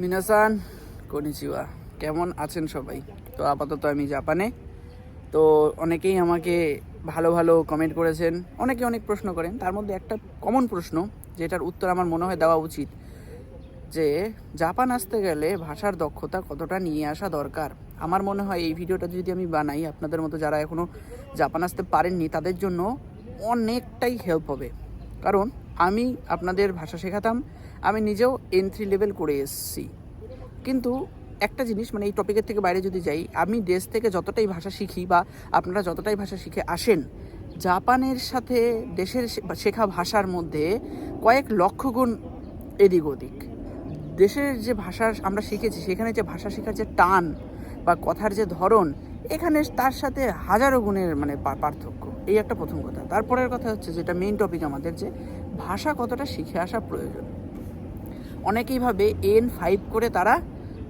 মিনাসান, কনিচিওয়া। কেমন আছেন সবাই? তো আপাতত আমি জাপানে। তো অনেকেই আমাকে ভালো ভালো কমেন্ট করেছেন, অনেকে অনেক প্রশ্ন করেন। তার মধ্যে একটা কমন প্রশ্ন, যেটার উত্তর আমার মনে হয় দেওয়া উচিত, যে জাপান আসতে গেলে ভাষার দক্ষতা কতটা নিয়ে আসা দরকার? আমার মনে হয় এই ভিডিওটা যদি আমি বানাই, আপনাদের মতো যারা এখনও জাপান আসতে পারেননি, তাদের জন্য অনেকটাই হেল্প হবে। কারণ আমি আপনাদের ভাষা শেখাতাম, আমি নিজেও এন থ্রি লেভেল করে এসেছি। কিন্তু একটা জিনিস মানে এই টপিকের থেকে বাইরে যদি যাই, আমি দেশ থেকে যতটাই ভাষা শিখি বা আপনারা যতটাই ভাষা শিখে আসেন, জাপানের সাথে দেশের শেখা ভাষার মধ্যে কয়েক লক্ষ গুণ এদিক ওদিক। দেশের যে ভাষা আমরা শিখেছি, সেখানে যে ভাষা শেখার যে টান বা কথার যে ধরন, এখানে তার সাথে হাজারো গুণের মানে পার্থক্য। এই একটা প্রথম কথা। তারপরের কথা হচ্ছে যেটা মেইন টপিক আমাদের, যে ভাষা কতটা শিখে আসা প্রয়োজন। অনেকেই ভাবে এন ফাইভ করে তারা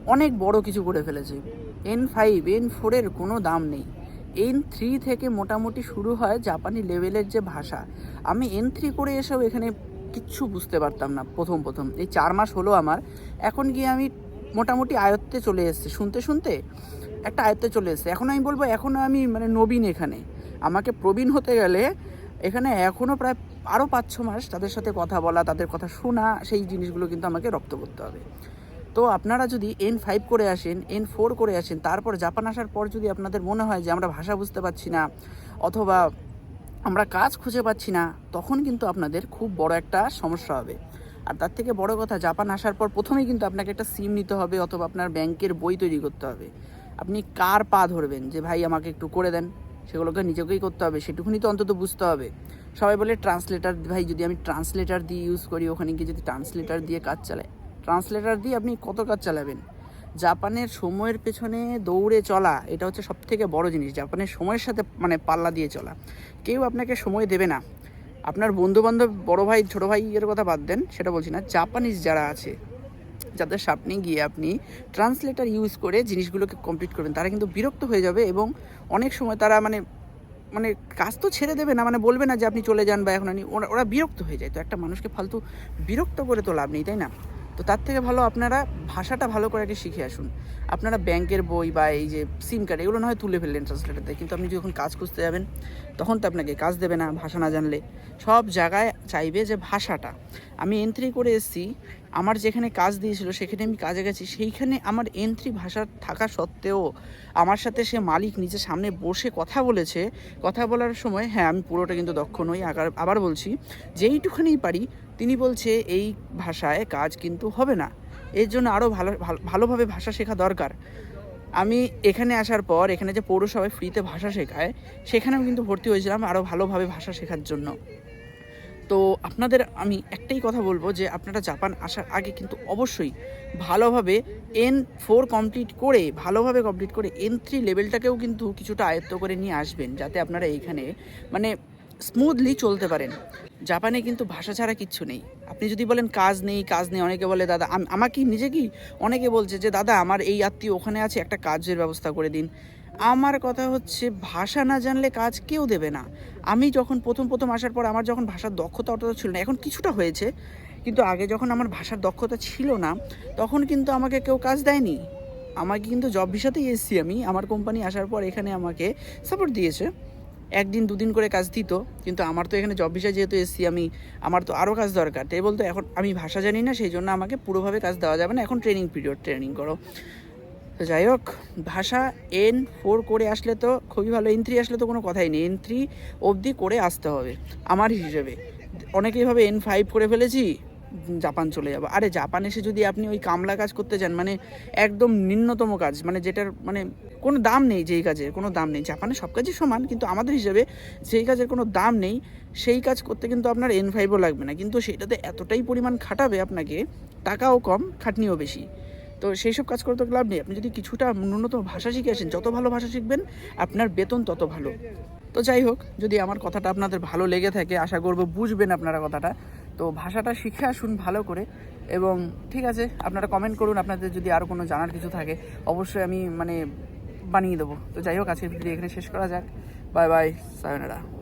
অনেক বড় কিছু করে ফেলেছে। এন ফাইভ এন ফোরের কোনো দাম নেই। এন থ্রি থেকে মোটামুটি শুরু হয় জাপানি লেভেলের যে ভাষা। আমি এন থ্রি করে এসেও এখানে কিচ্ছু বুঝতে পারতাম না প্রথম প্রথম। এই চার মাস হলো আমার। এখন গিয়ে আমি মোটামুটি আয়ত্তে চলে এসেছি। শুনতে শুনতে একটা আয়ত্তে চলে এসেছে। এখন আমি বলব এখনও আমি মানে নবীন এখানে। আমাকে প্রবীণ হতে গেলে এখানে এখনও প্রায় আরও পাঁচ ছ মাস তাদের সাথে কথা বলা, তাদের কথা শোনা, সেই জিনিসগুলো কিন্তু আমাকে রপ্ত করতে হবে। তো আপনারা যদি এন ফাইভ করে আসেন এন ফোর করে আসেন, তারপর জাপান আসার পর যদি আপনাদের মনে হয় যে আমরা ভাষা বুঝতে পারছি না, অথবা আমরা কাজ খুঁজে পাচ্ছি না, তখন কিন্তু আপনাদের খুব বড় একটা সমস্যা হবে। আর তার থেকে বড় কথা, জাপান আসার পর প্রথমেই কিন্তু আপনাকে একটা সিম নিতে হবে, অথবা আপনার ব্যাংকের বই তৈরি করতে হবে। আপনি কার পা ধরবেন? যে ভাই আমাকে একটু করে দেন। সেগুলোকে নিজেকেই করতে হবে, সেটুকুনি তো অন্তত বুঝতে হবে। সবাই বলে ট্রান্সলেটার ভাই যদি আমি ট্রান্সলেটার দিয়ে ইউজ করি, ওখানে গিয়ে যদি ট্রান্সলেটার দিয়ে কাজ চালাই ট্রান্সলেটার দিয়ে আপনি কত কাজ চালাবেন? জাপানের সময়ের পেছনে দৌড়ে চলা, এটা হচ্ছে সব থেকে বড় জিনিস। জাপানের সময়ের সাথে মানে পাল্লা দিয়ে চলা। কেউ আপনাকে সময় দেবে না। আপনার বন্ধু বান্ধব বড় ভাই, ছোটো ভাই এর কথা বাদ দেন, সেটা বলছি না। জাপানিজ যারা আছে যাদের সামনে গিয়ে আপনি ট্রান্সলেটার ইউজ করে জিনিসগুলোকে কমপ্লিট করবেন, তারা কিন্তু বিরক্ত হয়ে যাবে এবং অনেক সময় তারা মানে মানে কাজ তো ছেড়ে দেবে না মানে বলবে না যে আপনি চলে যান বা এখন আনি ওরা ওরা বিরক্ত হয়ে যায়। তো একটা মানুষকে ফালতু বিরক্ত করে তো লাভ নেই, তাই না? তো তার থেকে ভালো আপনারা ভাষাটা ভালো করে আগে শিখে আসুন। আপনারা ব্যাংকের বই বা এই যে সিম কার্ড এগুলো না হয় তুলে ফেললেন ট্রান্সলেটার দিয়ে কিন্তু আপনি যখন কাজ খুঁজতে যাবেন, তখন তো আপনাকে কাজ দেবে না, ভাষা না জানলে। সব জায়গায় চাইবে যে ভাষাটা। আমি এন্ট্রি করে এসেছি আমার যেখানে কাজ দিয়েছিল, সেখানে আমি কাজে গেছি। সেইখানে আমার এন্ট্রি ভাষা থাকা সত্ত্বেও আমার সাথে সে মালিক নিজে সামনে বসে কথা বলেছে। কথা বলার সময় হ্যাঁ আমি পুরোটা কিন্তু দক্ষ নই আবার আবার বলছি, যেইটুখানি পারি, তিনি বলছে, এই ভাষায় কাজ কিন্তু হবে না। এর জন্য আরও ভালো, ভালো- ভালোভাবে ভাষা শেখা দরকার। আমি এখানে আসার পর, এখানে যে পৌরসভায় ফ্রিতে ভাষা শেখায়, সেখানেও কিন্তু ভর্তি হয়েছিলাম আরও ভালোভাবে ভাষা শেখার জন্য। তো আপনাদের আমি একটাই কথা বলব যে আপনারা জাপান আসার আগে কিন্তু অবশ্যই ভালোভাবে এন ফোর কমপ্লিট করে, ভালোভাবে কমপ্লিট করে এন থ্রি লেভেলটাকেও কিন্তু কিছুটা আয়ত্ত করে নিয়ে আসবেন যাতে আপনারা এইখানে মানে স্মুথলি চলতে পারেন। জাপানে কিন্তু ভাষা ছাড়া কিচ্ছু নেই। আপনি যদি বলেন কাজ নেই কাজ নেই, অনেকে বলে, দাদা, আম- আমাকে নিজেকেই অনেকে বলছে যে, দাদা, আমার এই আত্মীয় ওখানে আছে, একটা কাজের ব্যবস্থা করে দিন। আমার কথা হচ্ছে, ভাষা না জানলে কাজ কেউ দেবে না। আমি যখন প্রথম প্রথম আসার পর আমার যখন ভাষার দক্ষতা অতটা ছিল না, এখন কিছুটা হয়েছে, কিন্তু আগে যখন আমার ভাষার দক্ষতা ছিল না, তখন কিন্তু আমাকে কেউ কাজ দেয়নি। আমাকে কিন্তু জব ভিসাতেই এসেছি আমি। আমার কোম্পানি আসার পর এখানে আমাকে সাপোর্ট দিয়েছে। একদিন, দুদিন করে কাজ দিত, কিন্তু আমার তো এখানে জব ভিসা যেহেতু এসেছি আমি, আমার তো আরও কাজ দরকার। তাই বলতো, এখন আমি ভাষা জানি না, সেই জন্য আমাকে পুরোভাবে কাজ দেওয়া যাবে না। এখন ট্রেনিং পিরিয়ড ট্রেনিং করো। যাই হোক ভাষা এন ফোর করে আসলে তো খুবই ভালো এন থ্রি আসলে তো কোনো কথাই নেই। এন থ্রি অবধি করে আসতে হবে, আমার হিসেবে। অনেকেই ভাবে এন ফাইভ করে ফেলেছি, জাপান চলে যাব। আরে জাপান এসে যদি আপনি ওই কামলা কাজ করতে যান মানে একদম নিম্নতম কাজ মানে যেটার মানে কোনো দাম নেই যেই কাজের, কোনো দাম নেই। জাপানে সব কাজই সমান, কিন্তু আমাদের হিসেবে যেই কাজের কোনো দাম নেই, সেই কাজ করতে কিন্তু আপনার এন ফাইভও লাগবে না। কিন্তু সেটাতে এতটাই পরিমাণ খাটাবে আপনাকে, টাকাও কম, খাটনিও বেশি। তো সেই সব কাজ করে তো লাভ নেই। আপনি যদি কিছুটা ন্যূনতম ভাষা শিখে আসেন, যত ভালো ভাষা শিখবেন, আপনার বেতন তত ভালো। তো যাই হোক, যদি আমার কথাটা আপনাদের ভালো লেগে থাকে, আশা করব বুঝবেন আপনারা কথাটা। তো ভাষাটা শিখে আসুন ভালো করে। এবং ঠিক আছে, আপনারা কমেন্ট করুন, আপনাদের যদি আরও কোনো জানার কিছু থাকে, অবশ্যই আমি মানে বানিয়ে দেবো। তো যাই হোক, আজকের ভিডিও এখানে শেষ করা যাক। Bye bye sayonara